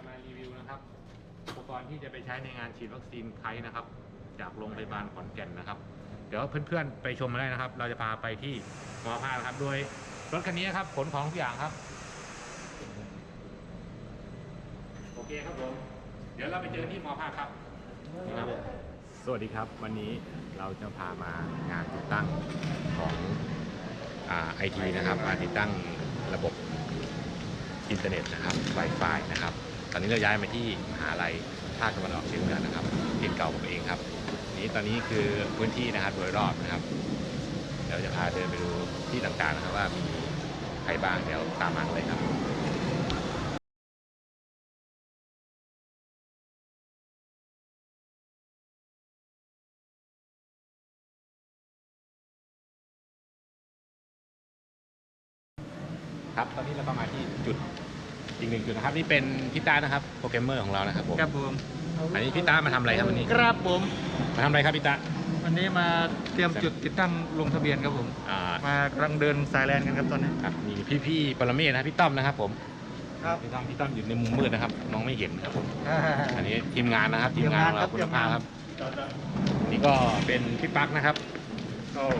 จะมารีวิวนะครับ อุปกรณ์ที่จะไปใช้ในงานฉีดวัคซีนไข้นะครับ จากโรงพยาบาลขอนแก่นนะครับ เดี๋ยวเพื่อนๆไปชมมาได้นะครับ เราจะพาไปที่หมอภาคนะครับ โดยรถคันนี้ครับขนของทุกอย่างครับ โอเคครับผม เดี๋ยวเราไปเจอที่หมอภาคครับนี่ครับสวัสดีครับวันนี้เราจะพามางานติดตั้งของไอทีนะครับมาติดตั้งระบบอินเทอร์เน็ตนะครับ Wi-Fi นะครับ ตอนนี้เราย้ายมาที่มหาลัยภาคตะวันออกเฉียงเหนือนะครับถิ่นเก่าผมเองครับ นี้ตอนนี้คือพื้นที่นะครับโดยรอบนะครับเดี๋ยวจะพาเดินไปดูที่ต่างๆนะครับว่ามีใครบ้างเดี๋ยวตามมาเลยครับครับตอนนี้เราก็มาที่จุด อีกหนึ่งจุดนะครับนี่เป็นพี่ต้านะครับโปรแกรมเมอร์ของเรานะครับผมครับผมอันนี้พี่ต้ามาทำอะไรครับวันนี้ครับผม มาทำอะไรครับพี่ต้าวันนี้มาเตรียมจุดติดตั้งลงทะเบียนครับผม อ่ามากำลังเดินสายแลนกันครับตอนนี้ ครับมีพี่ๆปรเมศนะครับพี่ต้อมนะครับผมครับ พี่ต้อมพี่ต้อมอยู่ในมุมมืดนะครับมองไม่เห็นนะครับผมอันนี้ทีมงานนะครับทีมงานของเราทีคุมณงานภาพคครัรับบนี่ก็เป็นพี่ปักนะครับ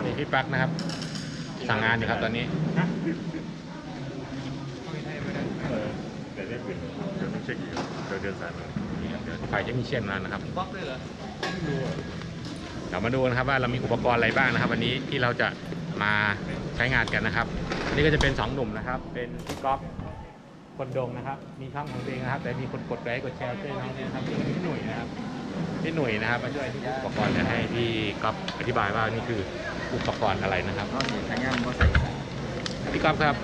นี่พี่ปักนะครับ สั่งงานอยู่ครับตอนนี้เดี๋ ยวได้ปิดเดี๋ยวต้องเช็คอีกเดี๋ยวเดินสายมานี่ครับเดี๋ยวฝ่ายเทคนิคเชียนมานะครับบล็อกเลยเหรอเดี๋ยวมาดูนะครับว่าเรามีอุปกรณ์อะไรบ้างนะครับ วันนี้ที่เราจะมาใช้งานกันนะครับอันนี่ก็จะเป็นสองหนุ่มนะครับ เป็นพี่ก๊อฟคนดงนะครับ มีช่องของตัวเองนะครับ แต่มีคนกดไลค์กดแชร์ช่วยน้องด้วยนะครับนี่ก็พี่หนุ่ยนะครับพี่หนุ่ยนะครับมาช่วยที่อุปกรณ์จะให้พี่ก๊อฟอธิบายว่านี่คืออุปกรณ์อะไรนะครับ ก็เห็นทางงานก็ใส่พี่ก๊อฟครับ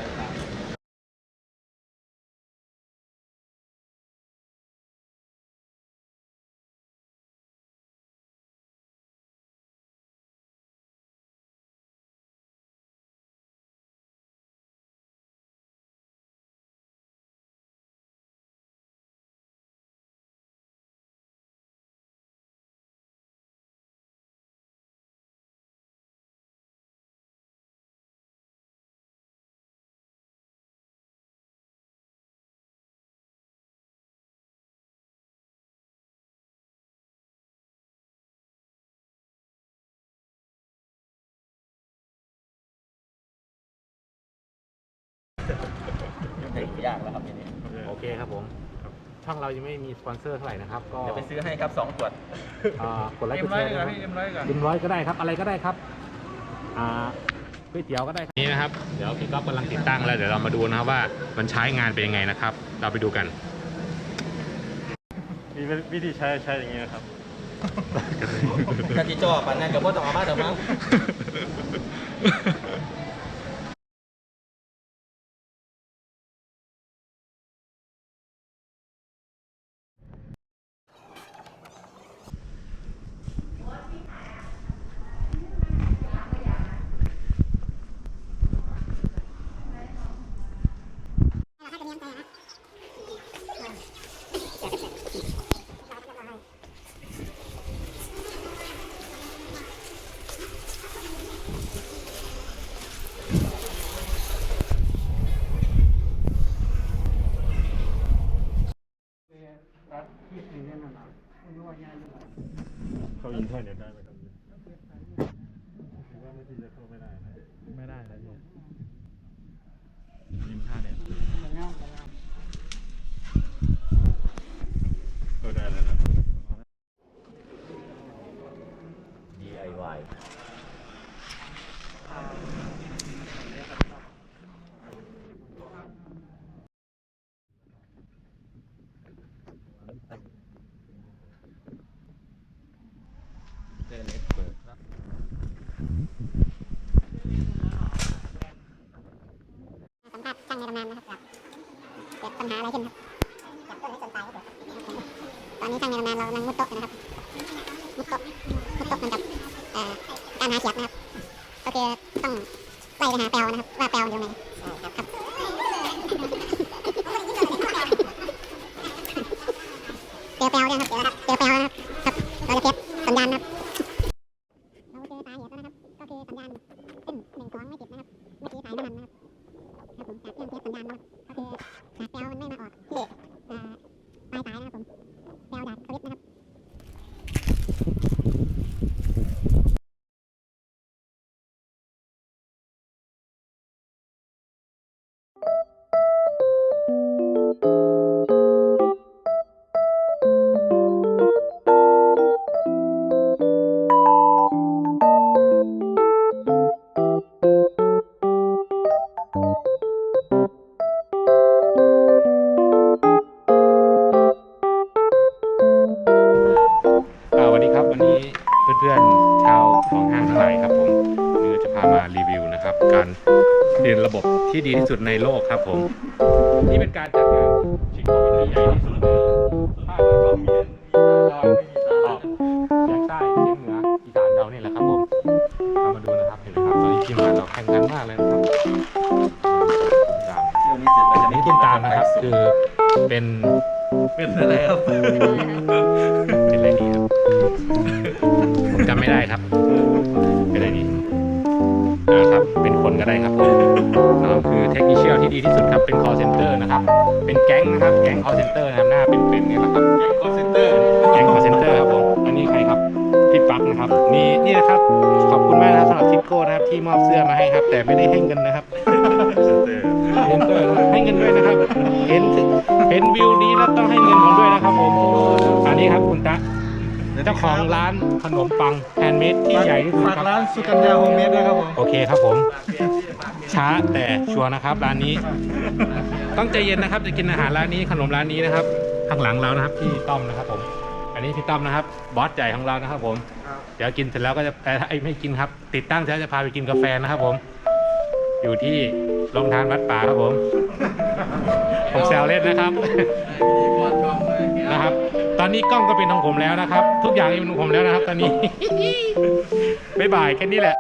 ยากแล้วครับทีนี้โอเคครับผมช่องเรายังไม่มีสปอนเซอร์เท่าไหร่นะครับ ก็เดี๋ยวไปซื้อให้ครับสองขวดอ่ากดไลค์เอ็กมดร้แชอยร์ดีกนะคว่ารับพี่เอ็มร้อยดีกว่ากินร้อยก็ได้ครับ อะไรก็ได้ครับอ่าก๋วยเตี๋ยวก็ได้ครับนี่นะครับ เดี๋ยวพี่ก๊อฟกำลังติดตั้งแล้วเดี๋ยวเรามาดูนะครับว่ามันใช้งานเป็นยังไงนะครับ เราไปดูกันมีวิธีใช้ใช้อย่างนี้นะครับกะทิจอปันนั่นกับพ่อต้องเอามาเดี๋ยวมั้ง เข้าอินเทอร์เน็ตได้ไหมครับหรือว่าไม่ที่จะเข้าไม่ได้นะ ไม่ได้แล้วพี่ ยิมท่าเนี่ยเข้าได้แล้วนะ DIY เจอเล็กเปิดครับ สัมภาษณ์ช่างในตำนานนะครับเกิดปัญหาอะไรขึ้นครับจากต้นให้จนตายครับตอนนี้ช่างในตำนานเรากำลังมุดโต๊ะนะครับมุดโต๊ะมุดโต๊ะมือนกับการหาเขียดนะครับก็คือต้องไล่ไปหาแปลวนะครับว่าแปลวอยู่ไหนครับเจอแปลวเนี่ยครับเจอแปลวนะครับครับเราจะเก็บสัญญาณนะครับเราเจอสาเหตุแล้วนะครับก็คือสัญญาณ นี่เพื่อนๆชาวของห้างทั้งหลายครับผมวันนี้จะพามารีวิวนะครับ การเรียนระบบที่ดีที่สุดในโลกครับผม นี่เป็นการจัดงานชิงโกที่ใหญ่ที่สุดในภาคตะวันออกเฉียงใต้เฉียงเหนืออีสานเรานี่แหละครับผมเรามาดูนะครับเห็นไหมครับตอนนี้ทีมงานเราแข่งขันมากเลยนะครับตามเดี๋ยวนี้เสร็จแล้วจะอันนี้ตุ้มตามนะครับคือเป็นเป็นอะไรครับ ไม่ได้ครับเป็นอะไรดีอ่าครับ เป็นคนก็ได้ครับผมน้องคือเทคนิคเชียลที่ดีที่สุดครับ เป็น call center นะครับ เป็นแก๊งนะครับ แก๊ง call center นะครับ หน้าเป็นๆเนี่ยแหละครับคอเซ็นเตอร์แก๊ง call center ครับผม อันนี้ใครครับ พี่ปั๊กนะครับ นี่นี่นะครับ ขอบคุณมากนะครับสำหรับทิปโก้นะครับที่มอบเสื้อมาให้ครับ แต่ไม่ได้ให้เงินนะครับเซ็นเตอร์นะครับให้เงินด้วยนะครับ เห็นเห็นวิวนี้แล้วต้องให้เงินผมด้วยนะครับผม อันนี้ครับคุณตะ เจ้าของร้านขนมปังแฮนด์เมดที่ใหญ่ที่สุดฝากครับร้านสุกัญญาโฮมเมดด้วยครับผมโอเคครับผม ช้าแต่ชัวร์นะครับร้านนี้ ต้องใจเย็นนะครับ จะกินอาหารร้านนี้ขนมร้านนี้นะครับ ข้างหลังเรานะครับพี่ต้อมนะครับผม อันนี้พี่ต้อมนะครับบอสใหญ่ของเรานะครับผม เดี๋ยวกินเสร็จแล้วก็จะแต่ถ้าไอ้ไม่กินครับ ติดตั้งเสร็จแล้วจะพาไปกินกาแฟนะครับผม อยู่ที่โรงทานวัดป่าครับผม ผมแซวเล่นนะครับนะครับ ตอนนี้กล้องก็เป็นของผมแล้วนะครับ ทุกอย่างเป็นของผมแล้วนะครับ ตอนนี้ บ๊ายบายแค่นี้แหละ